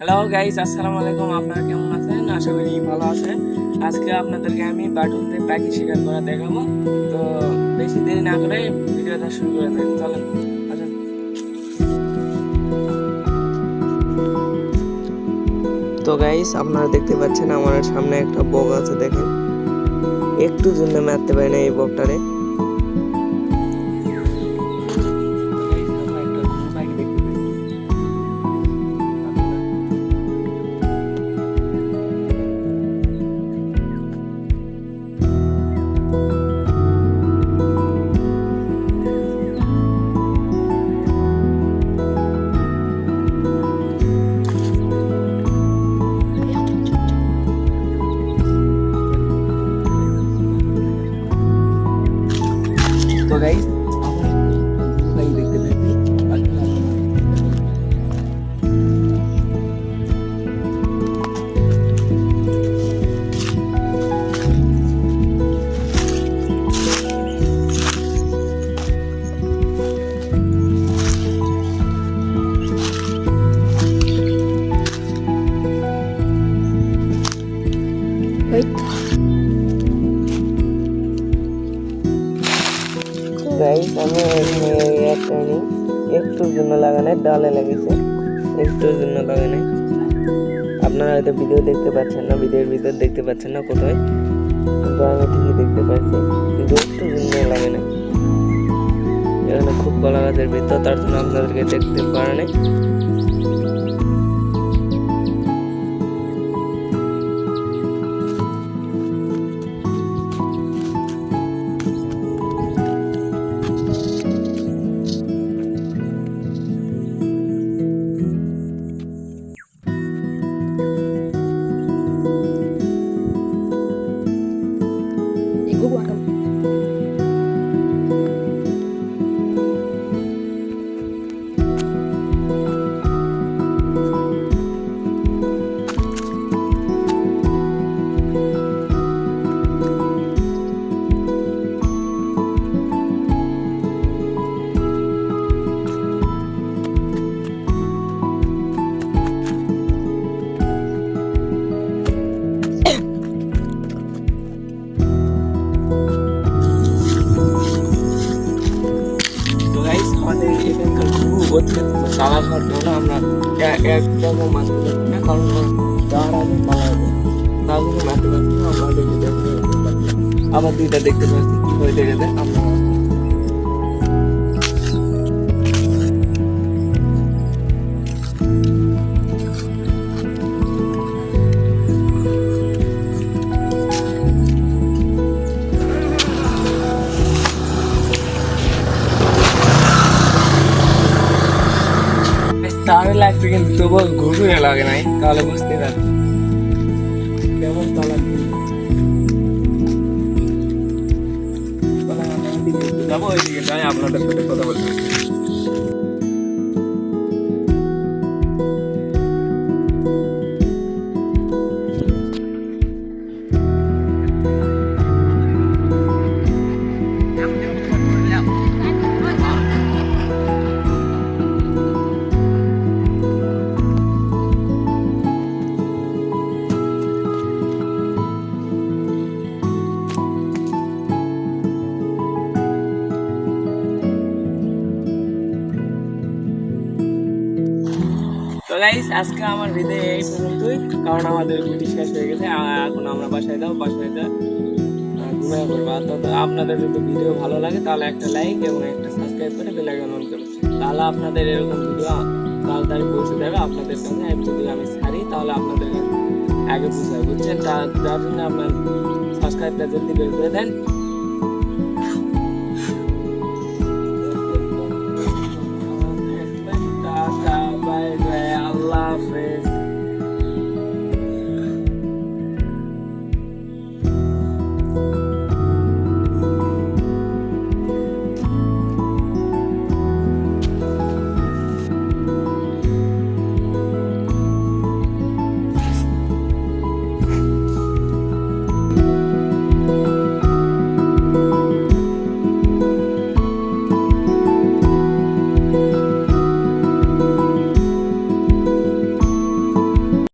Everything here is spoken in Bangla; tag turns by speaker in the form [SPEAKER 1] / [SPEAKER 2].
[SPEAKER 1] হ্যালো গাইস আসসালামু আলাইকুম। আপনারা কেমন আছেন? আশা করি ভালো আছেন। আজকে আপনাদেরকে আমি বাটুনতে পাখি শিকার করা দেখাবো। তো বেশি দেরি না করে ভিডিওটা শুরু করে দেন। চলেন তো গাইস আপনারা দেখতে পাচ্ছেন আমার সামনে একটা বগ আছে, দেখেন। একটু জন্য মারতে পারি না এই বগটারে তো এখানে একটা নিই একটুর জন্য ডালে লেগেছে একটুর জন্য লাগানো আপনারা হয়তো ভিডিও দেখতে পাচ্ছেন না, ভিডিওর ভিতর দেখতে পাচ্ছেন না কোথায়। আমি ঠিকই দেখতে পাচ্ছি, কিন্তু একটু জন্য লাগে না এখানে খুব কলা গাছের ভিতর, তার জন্য আপনাদেরকে দেখতে পারে নাই খুব চালা ঘর হলো আমরা একদমও মানতে পারছি না, কারণ তার আগে মারা হবে তার জন্য মানতে পারছি না, আমরা দেখতে পাচ্ছি আবার দুইটা দেখতে পাচ্ছি, কি হয়ে গেছে আমরা লাগছে কিন্তু তবুও ঘুরঘুরে লাগে নাই, তাহলে বুঝতে পারছি। কেমন তালা যাব ওইদিকে যাই, আপনাদের সাথে কথা বলতে। গাইস আজকে আমার হৃদয়ে এই পর্যন্তই। কারণ আমাদের গুটি শেষ হয়ে গেছে এখন আমরা বাসায় যাও বাসায় যা ঘুমিয়ে পড়ব। আর আপনাদের যদি ভিডিও ভালো লাগে, তাহলে একটা লাইক এবং একটা সাবস্ক্রাইব করে বেল আইকন অন করুন তাহলে আপনাদের এরকম ভিডিও তাড়াতাড়ি পৌঁছে যাবে আপনাদের কাছে। যদি আমি ছাড়ি, তাহলে আপনাদের আগে পৌঁছাবে, বুঝছেন? তার জন্য আপনার সাবস্ক্রাইবটা জলদি করে দেন।